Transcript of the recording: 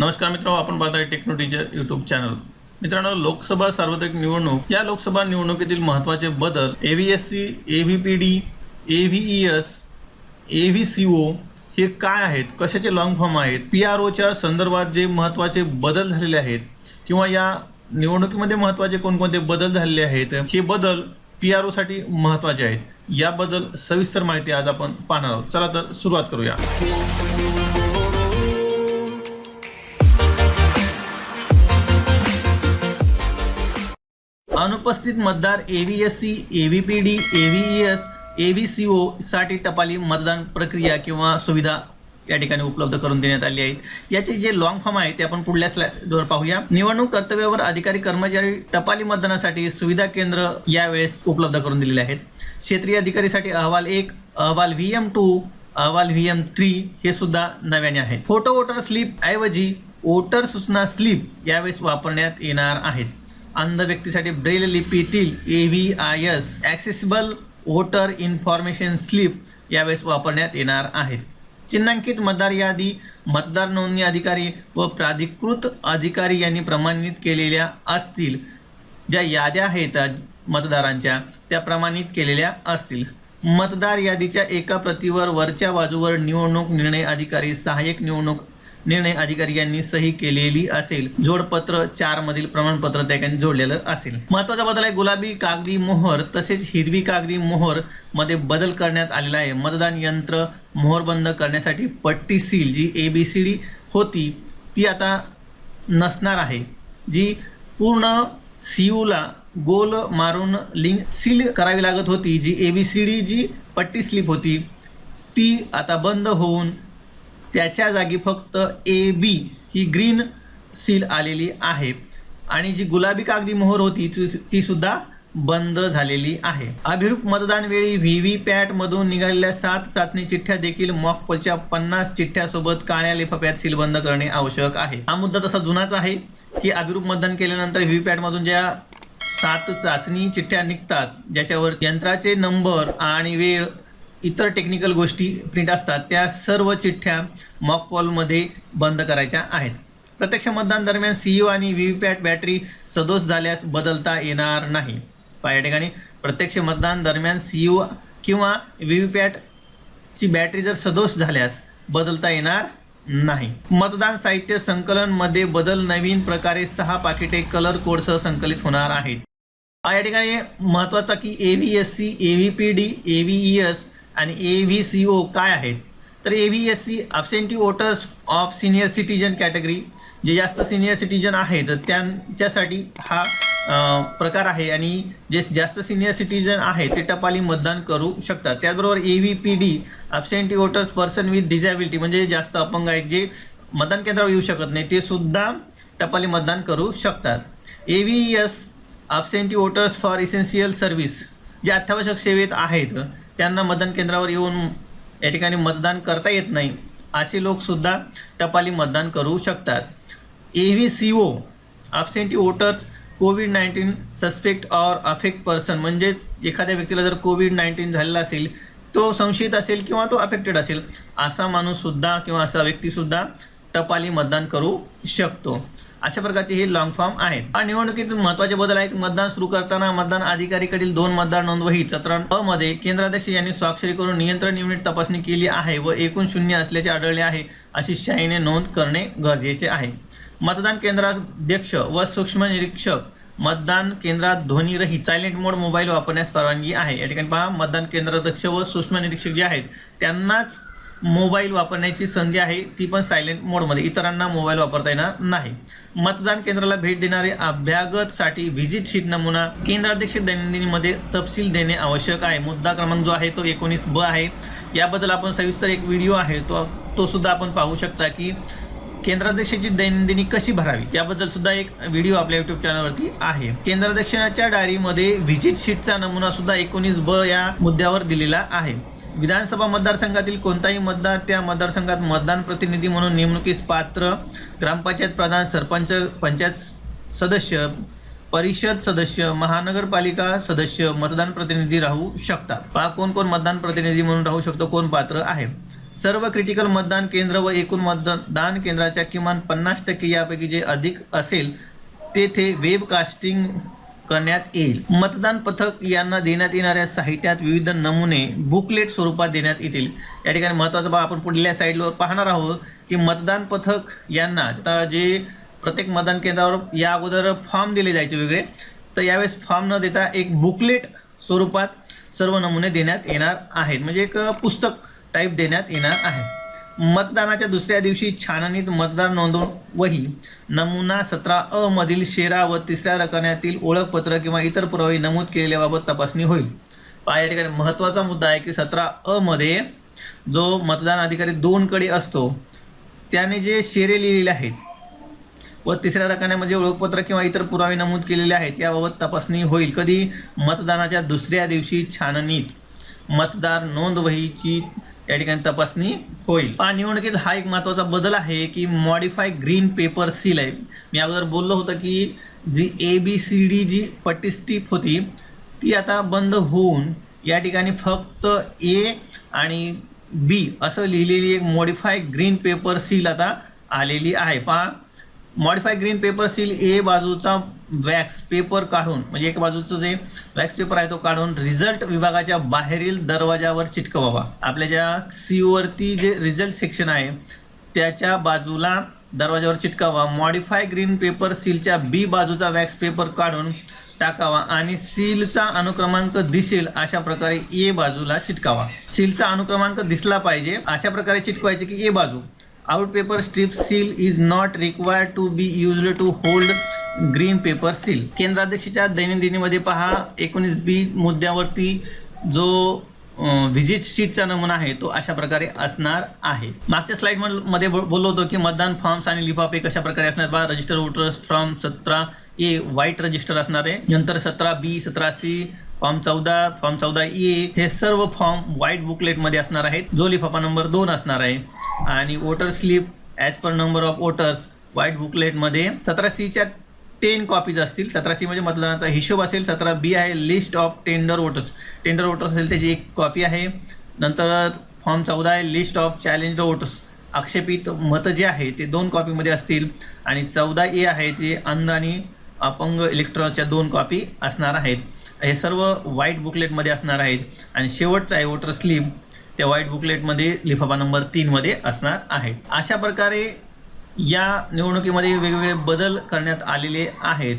नमस्कार मित्रांनो आपण पाहताय टेक्नो टीचर यूट्यूब चॅनल मित्रांनो लोकसभा सार्वत्रिक निवडणूक या लोकसभा निवडणुकीतील महत्त्वाचे बदल A V S C A V P D A V E S A V C O हे काय आहेत? कशाचे लॉंग फॉर्म आहेत? पी आर ओच्या संदर्भात जे महत्त्वाचे बदल झालेले आहेत किंवा या निवडणुकीमध्ये महत्त्वाचे कोणकोणते बदल झालेले आहेत हे बदल पी आर ओसाठी महत्त्वाचे आहेत. याबद्दल सविस्तर माहिती आज आपण पाहणार आहोत. चला तर सुरुवात करूया. अनुपस्थित मतदार A V S C A V P D A V E S A V C O साठी टपाली मतदान प्रक्रिया किंवा सुविधा या ठिकाणी उपलब्ध करून देण्यात आली आहेत. याचे जे लॉंग फॉर्म आहे ते आपण पुढल्या स्लाइडवर पाहूया. निवडणूक कर्तव्यावर अधिकारी कर्मचारी टपाली मतदानासाठी सुविधा केंद्र यावेळेस उपलब्ध करून दिलेले आहेत. क्षेत्रीय अधिकारीसाठी अहवाल एक अहवाल व्ही एम टू अहवाल व्ही एम थ्री हे सुद्धा नव्याने आहे फोटो वोटर स्लिप ऐवजी वोटर सूचना स्लिप यावेळेस वापरण्यात येणार आहेत. अंध व्यक्तीसाठी Braille लिपीतील A V I S accessible voter information slip यावेळेस वापरण्यात येणार आहे. चिन्हांकित मतदार यादी मतदार नोंदणी अधिकारी व प्राधिकृत अधिकारी यांनी प्रमाणित केलेल्या असतील. ज्या याद्या आहेत मतदारांच्या त्या प्रमाणित केलेल्या असतील. मतदार यादीच्या एका प्रतीवर वरच्या बाजूवर निवडणूक निर्णय अधिकारी सहाय्यक निवडणूक निर्णय अधिकारी यांनी सही केलेली असेल. जोडपत्र चार मधील प्रमाणपत्र त्या ठिकाणी जोडलेलं असेल. महत्त्वाचा बदल आहे गुलाबी कागदी मोहर तसेच हिरवी कागदी मोहरमध्ये बदल करण्यात आलेला आहे. मतदान यंत्र मोहर बंद करण्यासाठी पट्टी सील जी ए बी सी डी होती ती आता नसणार आहे. जी पूर्ण सीयूला गोल मारून लिंक सील करावी लागत होती जी A B C D G पट्टी स्लिप होती ती आता बंद होऊन त्याच्या जागी फक्त A B he green seal आलेली आहे. आणि जी गुलाबी कागदी मोहर होती ती- सुद्धा बंद झालेली आहे. अभिरूप मतदान वेळी व्ही व्ही पॅट मधून निघालेल्या सात चाचणी चिठ्ठ्या देखील मॉकपोलच्या पन्नास चिठ्ठ्यासोबत काळ्या लिफाफ्यात सीलबंद करणे आवश्यक आहे. हा मुद्दा तसा जुनाच आहे की अभिरूप मतदान केल्यानंतर व्ही व्ही पॅट मधून ज्या सात चाचणी चिठ्ठ्या निघतात ज्याच्यावर यंत्राचे नंबर आणि वेळ इतर टेक्निकल गोष्टी प्रिंट असतात त्या सर्व चिठ्ठ्या मॉकपॉलमध्ये बंद करायच्या आहेत. प्रत्यक्ष मतदान दरम्यान सी यू आणि व्ही व्ही पॅट बॅटरी सदोष झाल्यास बदलता येणार नाही. पहा या ठिकाणी प्रत्यक्ष मतदान दरम्यान सी यू किंवा व्ही व्ही पॅटची बॅटरी जर सदोष झाल्यास बदलता येणार नाही. मतदान साहित्य संकलनमध्ये बदल नवीन प्रकारे सहा पाकिटे कलर कोडसह संकलित होणार आहेत. या ठिकाणी महत्त्वाचा की A V S C A V P D A V E S आणि ए व्ही सी ओ काय आहेत? तर A V S C absentee voters of senior citizen category जे जास्त सिनियर सिटीजन आहेत त्यांच्यासाठी हा प्रकार आहे. आणि जे जास्त सिनियर सिटीजन आहे ते टपाली मतदान करू शकतात. त्याचबरोबर A V P D absentee voters person with disability म्हणजे जास्त अपंग आहेत जे मतदान केंद्रावर येऊ शकत नाही ते सुद्धा टपाली मतदान करू शकतात. A V S absentee voters for essential service जे अत्यावश्यक सेवेत आहेत त्यांना मतदान केंद्रावर येऊन या ठिकाणी मतदान करता येत नाही असे लोकसुद्धा टपाली मतदान करू शकतात. A V C O absentee voters COVID nineteen suspect or affect person म्हणजेच एखाद्या व्यक्तीला जर कोविड नाईन्टीन झालेला असेल तो संशयित असेल किंवा तो अफेक्टेड असेल असा माणूससुद्धा किंवा असा व्यक्तीसुद्धा टपाली मतदान करू शकतो. अशा प्रकारचे हे लॉंग फॉर्म आहेत. हा निवडणुकीत महत्त्वाचे बदल आहेत. मतदान सुरू करताना मतदान अधिकारीकडील दोन मतदार नोंदवही. सतरा अ मध्ये केंद्राध्यक्ष यांनी स्वाक्षरी करून नियंत्रण युनिट तपासणी केली आहे व एकूण शून्य असल्याचे आढळले आहे अशी शाईने नोंद करणे गरजेचे आहे. मतदान केंद्राध्यक्ष व सूक्ष्म निरीक्षक मतदान केंद्रात ध्वनीरहित सायलेंट मोड मोबाईल वापरण्यास परवानगी आहे. या ठिकाणी पहा मतदान केंद्राध्यक्ष व सूक्ष्म निरीक्षक जे आहेत त्यांनाच मोबाईल वापरण्याची संधी आहे ती पण सायलेंट मोडमध्ये इतरांना मोबाईल वापरता येणार नाही. मतदान केंद्राला भेट देणारे अभ्यागतसाठी व्हिजिट शीट नमुना केंद्राध्यक्ष दैनंदिनीमध्ये तपशील देणे आवश्यक आहे. मुद्दा क्रमांक जो आहे तो एकोणीस ब आहे. याबद्दल आपण सविस्तर एक व्हिडिओ आहे तो तो सुद्धा आपण पाहू शकता की केंद्राध्यक्षाची दैनंदिनी कशी भरावी याबद्दल सुद्धा एक व्हिडिओ आपल्या युट्यूब चॅनलवरती आहे. केंद्राध्यक्षाच्या डायरीमध्ये व्हिजिट शीटचा नमुना सुद्धा एकोणीस ब या मुद्द्यावर दिलेला आहे. विधानसभा मतदारसंघातील कोणताही मतदार त्या मतदारसंघात मतदान प्रतिनिधी म्हणून नेमणुकीस पात्र. ग्रामपंचायत प्रधान सरपंच पंचायत सदस्य परिषद सदस्य महानगरपालिका सदस्य मतदान प्रतिनिधी राहू शकतात. पहा कोण कोण मतदान प्रतिनिधी म्हणून राहू शकतो कोण पात्र आहे? सर्व क्रिटिकल मतदान केंद्र व एकूण मतदान केंद्राच्या किमान पन्नास टक्के यापैकी जे अधिक असेल तेथे वेबकास्टिंग करण्यात येईल. मतदान पथक यांना देण्यात येणाऱ्या साहित्यात विविध नमुने बुकलेट स्वरूपात देण्यात येतील. या ठिकाणी महत्त्वाचं बाब आपण पुढल्या साईडवर पाहणार आहोत की मतदान पथक यांना आता जे प्रत्येक मतदान केंद्रावर या अगोदर फॉर्म दिले जायचे वेगळे. तर यावेळेस फॉर्म न देता एक बुकलेट स्वरूपात सर्व नमुने देण्यात येणार आहेत. म्हणजे एक पुस्तक टाईप देण्यात येणार आहे. मतदानाच्या दुसऱ्या दिवशी छाननीत मतदार नोंदवून वही नमुना सतरा अ मधील शेरा व तिसऱ्या रकान्यातील ओळखपत्र किंवा इतर पुरावे नमूद केलेल्याबाबत तपासणी होईल. पहा या ठिकाणी महत्त्वाचा मुद्दा आहे की सतरा अ मध्ये जो मतदान अधिकारी दोनकडे असतो त्याने जे शेरे लिहिलेले आहेत व तिसऱ्या रकान्यामध्ये ओळखपत्र किंवा इतर पुरावे नमूद केलेले आहेत याबाबत तपासणी होईल. कधी? मतदानाच्या दुसऱ्या दिवशी छाननीत मतदार नोंद वहीची या ठिकाणी तपासणी होईल. पहा निवडणुकीत हा एक महत्त्वाचा बदल आहे की मॉडिफाय ग्रीन पेपर सील आहे. मी अगोदर बोललो होतं की जी A B C D G पट्टी स्टीप होती ती आता बंद होऊन या ठिकाणी फक्त ए आणि बी असं लिहिलेली एक मॉडिफाय ग्रीन पेपर सील आता आलेली आहे. पहा modify green paper seal A बाजूचा वॅक्स पेपर काढून म्हणजे एक बाजूचं जे वॅक्स पेपर आहे तो काढून रिझल्ट विभागाच्या बाहेरील दरवाजावर चिटकवावा. आपल्या ज्या सीवरती जे रिझल्ट सेक्शन आहे त्याच्या बाजूला दरवाजावर चिटकावा. मॉडिफाय ग्रीन पेपर सीलच्या बी बाजूचा वॅक्स पेपर काढून टाकावा आणि सीलचा अनुक्रमांक दिसेल अशा प्रकारे ए बाजूला चिटकावा. सीलचा अनुक्रमांक दिसला पाहिजे अशा प्रकारे चिटकवायचे की ए बाजू. Out paper strip seal is not required to be used to hold green paper seal केंद्राध्यक्षच्या दैनंदिनीमध्ये पहा एकोणीस बी मुद्द्यावरती जो व्हिजिट शीटचा नमुना आहे तो अशा प्रकारे असणार आहे. मागच्या स्लाइडमध्ये बोललो होतो की मतदान फॉर्म्स आणि लिफाफे कशा प्रकारे असणार बा रजिस्टर वोटर्स फॉर्म सतरा ए व्हाईट रजिस्टर असणार आहे. नंतर सतरा बी सतरा सी फॉर्म चौदा फॉर्म चौदा ए हे सर्व फॉर्म व्हाईट बुकलेटमध्ये असणार आहेत. जो लिफाफा नंबर दोन असणार आहे. आणि voter slip as per number of voters white बुकलेटमध्ये सतरा सीच्या टेन कॉपीज असतील. सतरा सी म्हणजे मतदानाचा हिशोब असेल सतरा बी आहे list of tender voters tender voters असेल त्याची एक कॉपी आहे. नंतर फॉर्म चौदा आहे लिस्ट ऑफ चॅलेंज वोटर्स आक्षेपित मतं जे आहे ते दोन कॉपीमध्ये असतील. आणि चौदा ए आहे ते अंध आणि अपंग इलेक्ट्रॉनच्या दोन कॉपी असणार आहेत. हे सर्व व्हाईट बुकलेटमध्ये असणार आहेत. आणि शेवटचं आहे वोटर स्लिप त्या व्हाईट बुकलेटमध्ये लिफाफा नंबर तीनमध्ये असणार आहे. अशा प्रकारे या निवडणुकीमध्ये वेगवेगळे बदल करण्यात आलेले आहेत.